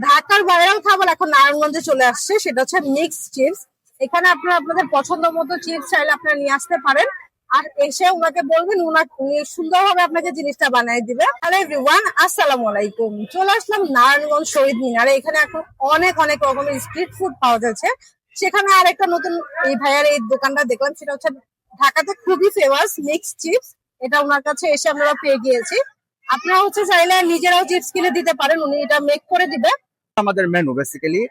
ঢাকার ভাইরাল খাবার এখন নারায়ণগঞ্জে চলে আসছে, সেটা হচ্ছে মিক্স চিপস এখানে আপনারা আপনাদের পছন্দ মতো চিপস চাইলে আপনারা নিয়ে আসতে পারেন। আর এসে ওনাকে বলবেন উনা- সুন্দরভাবে আপনাকে জিনিসটা বানিয়ে দিবে। হ্যালো এভরিওয়ান আসসালামু আলাইকুম। চলে আসলাম নারায়ণগঞ্জ শহীদ মিনারে। এখানে এখন অনেক অনেক রকমের স্ট্রিট ফুড পাওয়া যাচ্ছে। সেখানে আর একটা নতুন এই ভাইয়ার এই দোকানটা দেখলাম, সেটা হচ্ছে ঢাকাতে খুবই ফেমাস মিক্স চিপস এটা ওনার কাছে এসে আমরা পেয়ে গিয়েছি। আপনারা হচ্ছে চাইলে নিজেরাও চিপস কিনে দিতে পারেন, উনি এটা মেক করে দিবে। আমাদের মেনু বেসিক্যালি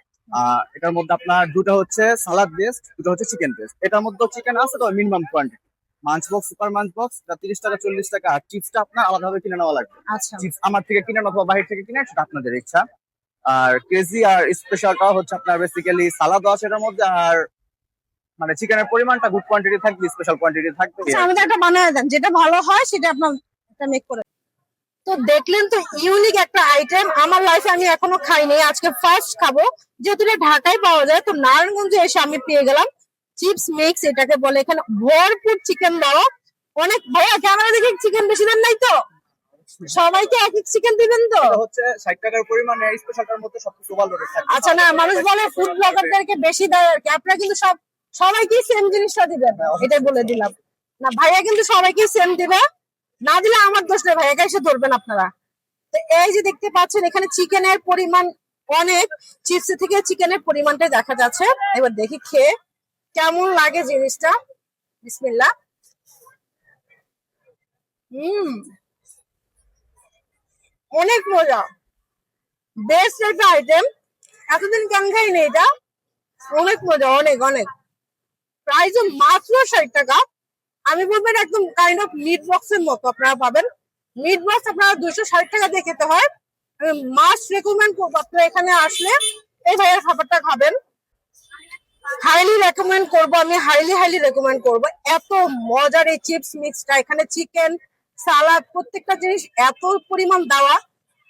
এটার মধ্যে আপনার দুটো হচ্ছে সালাদ বেস্ট দুটো হচ্ছে চিকেন বেস্ট এটার মধ্যে চিকেন আছে তো minimum quantity munch box super munch box তিরিশ টাকা চল্লিশ টাকা। আর চিপসটা আপনার আলাদাভাবে কিনে নেওয়া লাগবে। আচ্ছা। চিপস আমার থেকে কিনেন অথবা বাইরে থেকে কিনেন সেটা আপনাদের ইচ্ছা। আর কেজি আর স্পেশালটা হচ্ছে আপনার বেসিক্যালি সালাদও আছে এটার মধ্যে আর মানে চিকেনের পরিমাণটা গুড কোয়ান্টিটি থাকবে স্পেশাল কোয়ান্টিটি থাকবে। আচ্ছা আমাদের একটা বানায় দেন। যেটা ভালো হয় সেটা আপনার মেক করে। তো দেখলেন তো ইউনিক একটা আইটেম আমার লাইফে আমি এখনও খাইনি আজকে ফার্স্ট খাব। যেহেতু ঢাকায় পাওয়া যায় তো নারায়ণগঞ্জে এসে আমি পেয়ে গেলাম। চিপস মিক্স এটাকে বলে এখানে ভরপুর চিকেন দেওয়া অনেক ভাইয়া ক্যামেরা দেখে চিকেন বেশি দেন নাই তো? সবাইকে এক এক চিকেন দিবেন তো? হচ্ছে ষাট টাকার পরিমাণে স্পেশালটার মধ্যে সবকিছু ওভারলোডেড থাকবে আচ্ছা না মানুষ বলে ফুড ব্লগারদেরকে বেশি দেয় আর কি। আপনারা কিন্তু সব সবাইকে সেম জিনিসটা দিবেন। এটাই বলে দিলাম। না ভাইয়া কিন্তু সবাইকে সেম দিবে। না দিলে আমার দোষ নেই ভাইয়াকে এসে ধরবেন আপনারা। তো এই যে দেখতে পাচ্ছেন, এখানে চিকেনের পরিমাণ অনেক। চিপস থেকে চিকেনের পরিমাণটা দেখা যাচ্ছে। এবার দেখি খেয়ে কেমন লাগে জিনিসটা। বিসমিল্লাহ। হুম। অনেক মজা। বেস্ট একটা আইটেম এতদিন কেন খাইনি এটা। অনেক মজা, অনেক অনেক। প্রাইস মাত্র ষাট টাকা। আমি বলব এটা একদম কাইন্ড অফ মিট বক্সের মতো, আপনারা পাবেন। মিট বক্স আপনারা দুইশো ষাট টাকা দিয়ে খেতে হয়। মাস্ট রেকমেন্ড করব আপনারা এখানে আসলে। এই ভাইয়ের খাবারটা খাবেন। হাইলি রেকমেন্ড করব আমি হাইলি হাইলি রেকমেন্ড করব। এত মজার এই চিপস মিক্সটা এখানে চিকেন সালাদ প্রত্যেকটা জিনিস এত পরিমাণ দেওয়া।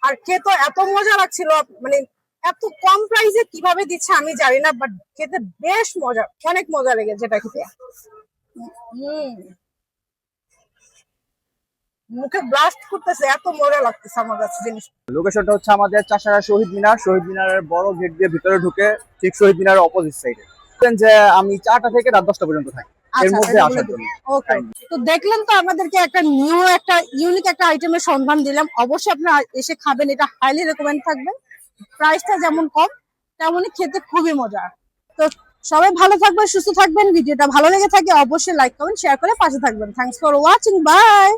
আর খেতে এত মজা লাগছিল মানে এত কম প্রাইসে কীভাবে দিচ্ছে আমি জানি না বাট খেতে বেশ মজা, অনেক মজা লেগেছে এটা খেতে। মুখে ব্লাস্ট করতেছে এত মজা লাগতেছে আমার কাছে জিনিস। লোকেশনটা হচ্ছে আমাদের চাষারা শহীদ মিনার। শহীদ মিনারের বড় গেট দিয়ে ভিতরে ঢুকে ঠিক শহীদ মিনারের অপোজিট সাইডে যে আমি চারটা থেকে রাত দশটা পর্যন্ত থাকি। এর আচ্ছা, মধ্যে আসার জন্য। ওকে তো দেখলেন তো আমাদেরকে একটা নিউ একটা ইউনিক একটা আইটেমের সন্ধান দিলাম। অবশ্যই আপনারা এসে খাবেন এটা হাইলি রেকমেন্ড থাকবে। প্রাইসটা যেমন কম তেমনই খেতে খুবই মজা। তো সবাই ভালো থাকবেন, সুস্থ থাকবেন, ভিডিওটা ভালো লেগে থাকে অবশ্যই লাইক কমেন্ট শেয়ার করে পাশে থাকবেন। Thanks for watching by